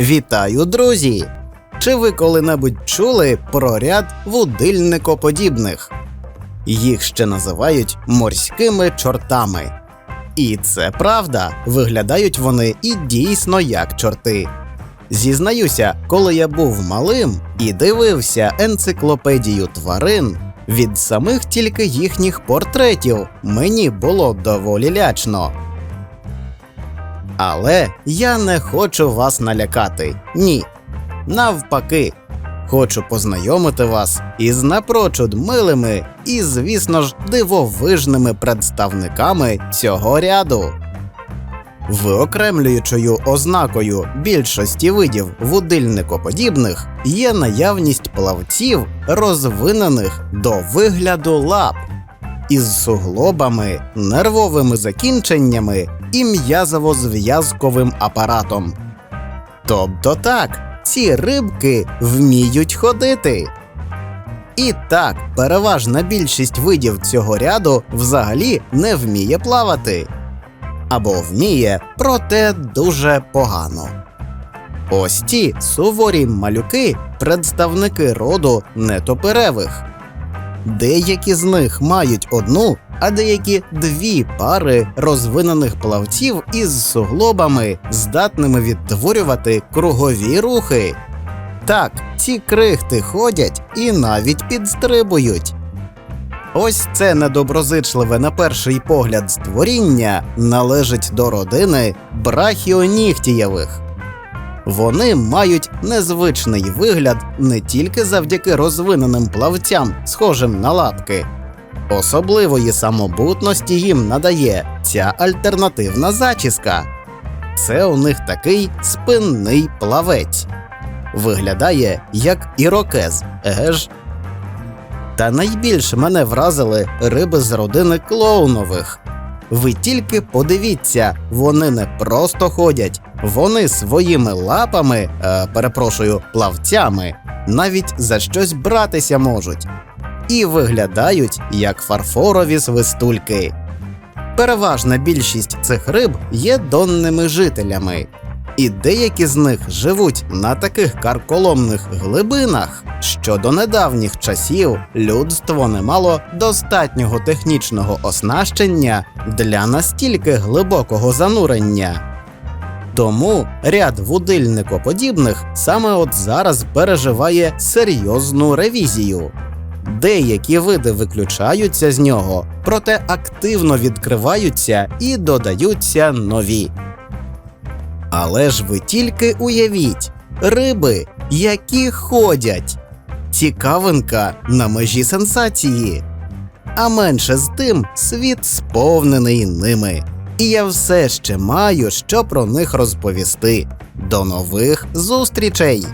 Вітаю, друзі! Чи ви коли-небудь чули про ряд вудильникоподібних? Їх ще називають морськими чортами. І це правда, виглядають вони і дійсно як чорти. Зізнаюся, коли я був малим і дивився енциклопедію тварин, від самих тільки їхніх портретів мені було доволі лячно. Але я не хочу вас налякати. Ні. Навпаки, хочу познайомити вас із напрочуд милими і, звісно ж, дивовижними представниками цього ряду. Виокремлюючою ознакою більшості видів вудильникоподібних є наявність плавців, розвинених до вигляду лап, із суглобами, нервовими закінченнями і м'язово-зв'язковим апаратом. Тобто так, ці рибки вміють ходити. І так, переважна більшість видів цього ряду взагалі не вміє плавати. Або вміє, проте дуже погано. Ось ці суворі малюки представники роду нетоперевих. Деякі з них мають одну, а деякі дві пари розвинених плавців із суглобами, здатними відтворювати кругові рухи. Так, ці крихти ходять і навіть підстрибують. Ось це недоброзичливе на перший погляд створіння належить до родини брахіонігтієвих. Вони мають незвичний вигляд не тільки завдяки розвиненим плавцям, схожим на лапки. Особливої самобутності їм надає ця альтернативна зачіска. Це у них такий спинний плавець. Виглядає як ірокез, еге ж? Та найбільше мене вразили риби з родини клоунових. Ви тільки подивіться, вони не просто ходять, вони своїми лапами, е, перепрошую, плавцями, навіть за щось братися можуть. І виглядають як фарфорові свистульки. Переважна більшість цих риб є донними жителями, і деякі з них живуть на таких карколомних глибинах, що до недавніх часів людство не мало достатнього технічного оснащення для настільки глибокого занурення. Тому ряд вудильникоподібних саме от зараз переживає серйозну ревізію. Деякі види виключаються з нього, проте активно відкриваються і додаються нові. Але ж ви тільки уявіть риби, які ходять. Цікавинка на межі сенсації. А менше з тим світ сповнений ними. І я все ще маю що про них розповісти. До нових зустрічей!